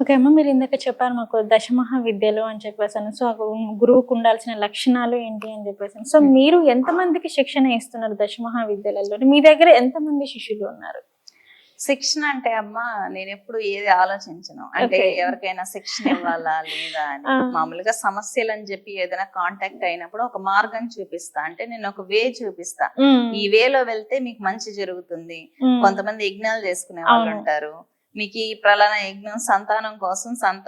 Okay అమ్మ మీరు ఇందాక చెప్పారు మాకు దశమహా విద్యలు అని చెప్పేసాను సో గురువుకు ఉండాల్సిన లక్షణాలు ఏంటి అని చెప్పేసాను సో Hmm. మీరు ఎంతమందికి శిక్షణ ఇస్తున్నారు దశమహా విద్యలలో మీ దగ్గర ఎంతమంది శిష్యులు ఉన్నారు శిక్షణ అంటే అమ్మ నేను ఎప్పుడు ఏది ఆలోచించను అంటే. ఎవరికైనా శిక్షణ ఇవ్వాలా లేదా అని. మామూలుగా సమస్యలు అని చెప్పి ఏదైనా కాంటాక్ట్ అయినప్పుడు ఒక మార్గం చూపిస్తా అంటే నేను ఒక వే చూపిస్తా మ్మ్. ఈ వేలో వెళ్తే మీకు మంచి జరుగుతుంది మ్మ్. కొంతమంది యజ్ఞాలు చేసుకునే వాళ్ళు. ఉంటారు మీకు ఈ ప్రళన యజ్ఞం సంతానం కోసం సంత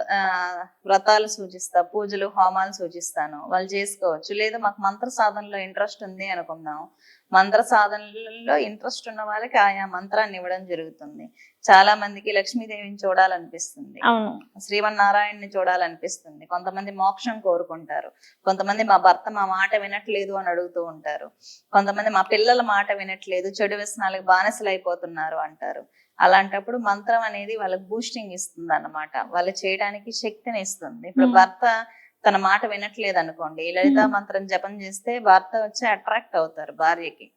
వ్రతాలు సూచిస్తా పూజలు హోమాలు సూచిస్తాను. వాళ్ళు చేసుకోవచ్చు. లేదు మాకు మంత్ర సాధనలో ఇంట్రెస్ట్ ఉంది అనుకుందాం. మంత్ర సాధనలో ఇంట్రెస్ట్ ఉన్న వాళ్ళకి ఆయా మంత్రాన్ని ఇవ్వడం జరుగుతుంది. చాలా మందికి లక్ష్మీదేవిని చూడాలనిపిస్తుంది. శ్రీమన్నారాయణని చూడాలనిపిస్తుంది. కొంతమంది మోక్షం కోరుకుంటారు. కొంతమంది మా భర్త మా మాట వినట్లేదు అని అడుగుతూ ఉంటారు. కొంతమంది మా పిల్లల మాట వినట్లేదు. చెడు వ్యసనాలకు బానిసలు అయిపోతున్నారు అంటారు. అలాంటప్పుడు మంత్రం అనేది వాళ్ళకి బూస్టింగ్ ఇస్తుంది అన్నమాట వాళ్ళు చేయడానికి శక్తిని ఇస్తుంది ఇప్పుడు. భర్త తన మాట వినట్లేదు అనుకోండి. లలితా. మంత్రం జపం చేస్తే భర్త వచ్చి అట్రాక్ట్ అవుతారు భార్యకి.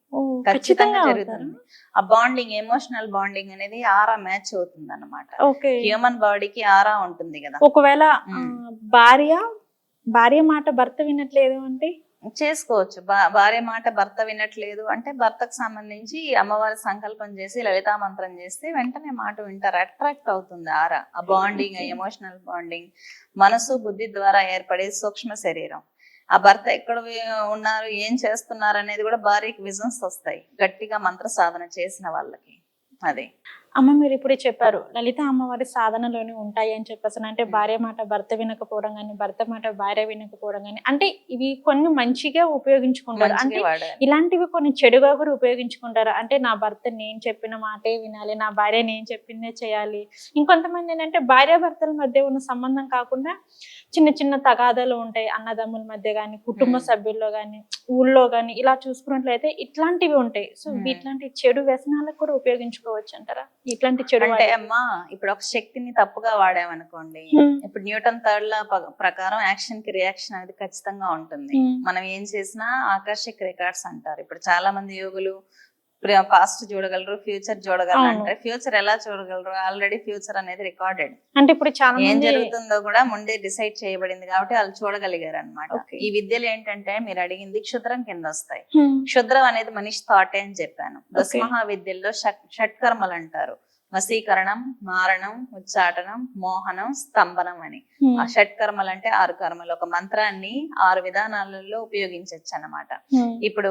ఖచ్చితంగా జరుగుతుంది. ఆ బాండింగ్ ఎమోషనల్ బాండింగ్ అనేది ఆరా మ్యాచ్ అవుతుంది అనమాట హ్యూమన్ బాడీకి ఆరా ఉంటుంది కదా. ఒకవేళ. భార్య భార్య మాట భర్త వినట్లేదు అంటే? చేసుకోవచ్చు. భార్య మాట భర్త వినట్లేదు అంటే భర్తకు సంబంధించి అమ్మవారి సంకల్పం చేసి లలితా మంత్రం చేస్తే వెంటనే మాట వింటారు. అట్రాక్ట్ అవుతుంది ఆరా ఆ బాండింగ్. ఎమోషనల్ బాండింగ్ మనసు బుద్ధి ద్వారా ఏర్పడే సూక్ష్మ శరీరం. ఆ భర్త ఎక్కడ ఉన్నారు ఏం చేస్తున్నారు అనేది కూడా భార్యకి విజన్స్ వస్తాయి. గట్టిగా మంత్ర సాధన చేసిన వాళ్ళకి. అదే. అమ్మ మీరు ఇప్పుడే చెప్పారు లలిత అమ్మవారి సాధనలోనే ఉంటాయి అని చెప్పేసి అంటే భార్య మాట భర్త వినకపోవడం కానీ భర్త మాట భార్య వినకపోవడం కానీ అంటే ఇవి కొన్ని మంచిగా ఉపయోగించుకుంటారు. అంటే ఇలాంటివి కొన్ని చెడుగా కూడా ఉపయోగించుకుంటారు. అంటే నా భర్త నేను చెప్పిన మాటే వినాలి నా భార్య నేను చెప్పిందే చేయాలి. ఇంకొంతమంది ఏంటంటే భార్య భర్తల మధ్య ఉన్న సంబంధం కాకుండా చిన్న చిన్న తగాదాలు ఉంటాయి. అన్నదమ్ముల మధ్య కానీ కుటుంబ. సభ్యుల్లో కానీ ఊళ్ళో కానీ ఇలా చూసుకున్నట్లయితే ఇట్లాంటివి ఉంటాయి. సో. ఇట్లాంటి చెడు వ్యసనాలకు కూడా ఉపయోగించుకోవచ్చు అంటారా? ఇట్లాంటి చెడు అంటే అమ్మా ఇప్పుడు ఒక శక్తిని తప్పుగా వాడామనుకోండి. ఇప్పుడు న్యూటన్ థర్డ్ లా ప్రకారం యాక్షన్కి రియాక్షన్ అనేది ఖచ్చితంగా ఉంటుంది. మనం ఏం చేసినా ఆకర్షక్ రికార్డ్స్ అంటారు ఇప్పుడు చాలా మంది యోగులు పాస్ట్ చూడగలరు ఫ్యూచర్ చూడగలరు. అంటే ఫ్యూచర్ ఎలా చూడగలరు? ఆల్రెడీ ఫ్యూచర్ అనేది రికార్డెడ్ అంటే ఇప్పుడు చాలా ఏం జరుగుతుందో కూడా ముందే డిసైడ్ చేయబడింది కాబట్టి వాళ్ళు చూడగలిగారు అనమాట. ఈ విద్యలు ఏంటంటే మీరు అడిగింది క్షుద్రం కింద వస్తాయి. Hmm. క్షుద్రం అనేది మనిషి థాటే అని చెప్పాను. దశమహా విద్యల్లో షట్ షట్కర్మలు అంటారు. వశీకరణం మారణం ఉచ్చాటనం మోహనం స్తంభనం అని. ఆ షట్కర్మలు అంటే ఆరు కర్మలు ఒక మంత్రాన్ని ఆరు విధానాలలో ఉపయోగించవచ్చు అన్నమాట Hmm. ఇప్పుడు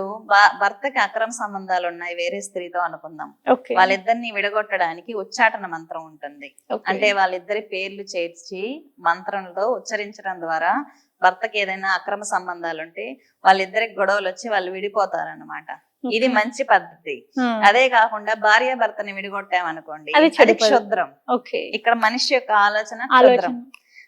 భర్తకి అక్రమ సంబంధాలు ఉన్నాయి వేరే స్త్రీతో అనుకుందాం. వాళ్ళిద్దరిని విడగొట్టడానికి ఉచ్చాటన మంత్రం ఉంటుంది. అంటే వాళ్ళిద్దరి పేర్లు చేర్చి మంత్రంతో ఉచ్చరించడం ద్వారా భర్తకి ఏదైనా అక్రమ సంబంధాలు ఉంటే వాళ్ళిద్దరికి గొడవలు వచ్చి వాళ్ళు విడిపోతారన్నమాట ఇది. మంచి పద్ధతి. అదే కాకుండా భార్య భర్తని విడగొట్టామనుకోండి. అది. క్షుద్రం. ఓకే. ఇక్కడ మనిషి యొక్క ఆలోచన క్షుద్రం.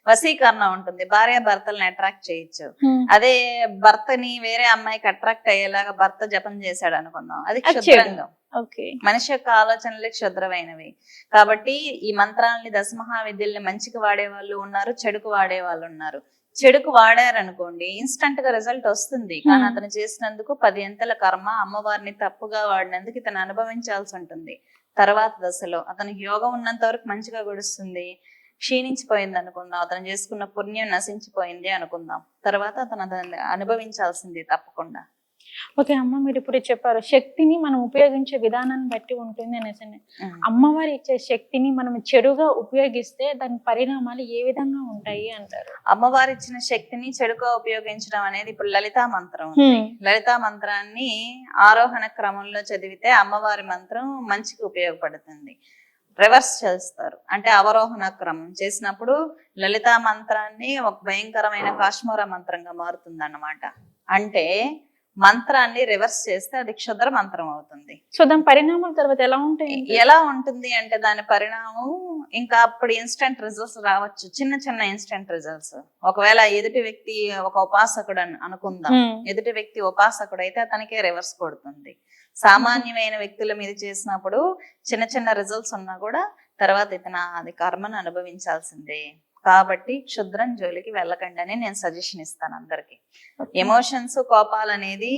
వశీకరణ ఉంటుంది. భార్య భర్తలను అట్రాక్ట్ చేయొచ్చు. అదే భర్తని వేరే అమ్మాయికి అట్రాక్ట్ అయ్యేలాగా భర్త జపం చేశాడు అనుకుందాం. అది. క్షుద్రంగం. ఓకే. మనిషి యొక్క ఆలోచనలే క్షుద్రమైనవి. కాబట్టి ఈ మంత్రాలని దశమహా విద్యల్ని మంచికి వాడే వాళ్ళు ఉన్నారు చెడుకు వాడే వాళ్ళు ఉన్నారు. చెడుకు వాడారనుకోండి ఇన్స్టంట్గా రిజల్ట్ వస్తుంది. కానీ. అతను చేసినందుకు పది ఎంతల కర్మ అమ్మవారిని తప్పుగా వాడినందుకు ఇతను అనుభవించాల్సి ఉంటుంది. తర్వాత దశలో అతనికి యోగం ఉన్నంత వరకు మంచిగా గడుస్తుంది. క్షీణించిపోయింది అనుకుందాం. అతను చేసుకున్న పుణ్యం నశించిపోయింది అనుకుందాం. తర్వాత అతను అతన్ని అనుభవించాల్సింది తప్పకుండా. ఓకే అమ్మ మీరు ఇప్పుడు చెప్పారు. శక్తిని మనం ఉపయోగించే విధానాన్ని బట్టి ఉంటుంది అనేసి. అమ్మవారి ఇచ్చే శక్తిని మనం చెడుగా ఉపయోగిస్తే దాని పరిణామాలు ఏ విధంగా ఉంటాయి అంటారు? అమ్మవారు ఇచ్చిన శక్తిని చెడుగా ఉపయోగించడం అనేది ఇప్పుడు లలితా మంత్రం. లలితా మంత్రాన్ని ఆరోహణ క్రమంలో చదివితే అమ్మవారి మంత్రం మంచికి ఉపయోగపడుతుంది. రివర్స్ చేస్తారు. అంటే అవరోహణ క్రమం చేసినప్పుడు లలితా మంత్రాన్ని ఒక భయంకరమైన కాశ్మీర మంత్రంగా మారుతుంది అన్నమాట అంటే మంత్రాన్ని రివర్స్ చేస్తే అది క్షుద్ర మంత్రం అవుతుంది. సో దాని పరిణామాల తర్వాత ఎలా ఉంటాయి? ఎలా ఉంటుంది అంటే దాని పరిణామం ఇంకా అప్పుడు ఇన్స్టెంట్ రిజల్ట్స్ రావచ్చు. చిన్న చిన్న ఇన్స్టెంట్ రిజల్ట్స్ ఒకవేళ ఎదుటి వ్యక్తి ఒక ఉపాసకుడు అని అనుకుందాం. ఎదుటి వ్యక్తి ఉపాసకుడు అయితే అతనికే రివర్స్ కొడుతుంది. సామాన్యమైన వ్యక్తుల మీద చేసినప్పుడు చిన్న చిన్న రిజల్ట్స్ ఉన్నా కూడా తర్వాత ఇతను అది కర్మను అనుభవించాల్సిందే. కాబట్టి క్షుద్రం జోలికి వెళ్ళకండి అని నేను సజెషన్ ఇస్తాను అందరికి. ఎమోషన్స్ కోపాలు అనేది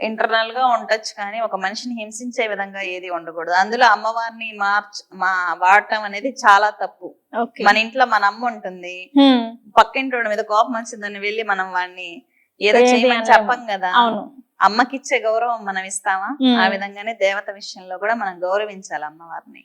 ఇంటర్నల్గా ఉండొచ్చు కానీ ఒక మనిషిని హింసించే విధంగా ఏది ఉండకూడదు. అందులో అమ్మవారిని మార్చ్ మా వాడటం అనేది చాలా తప్పు. మన ఇంట్లో మన అమ్మ ఉంటుంది. హ్మ్. పక్కింటి మీద కోపం వచ్చిందని వెళ్ళి మనం వాడిని ఏదో చేయమని. చెప్పం కదా. అమ్మకిచ్చే గౌరవం మనం ఇస్తామా? మ్మ్. ఆ విధంగానే దేవత విషయంలో కూడా మనం గౌరవించాలి అమ్మవారిని.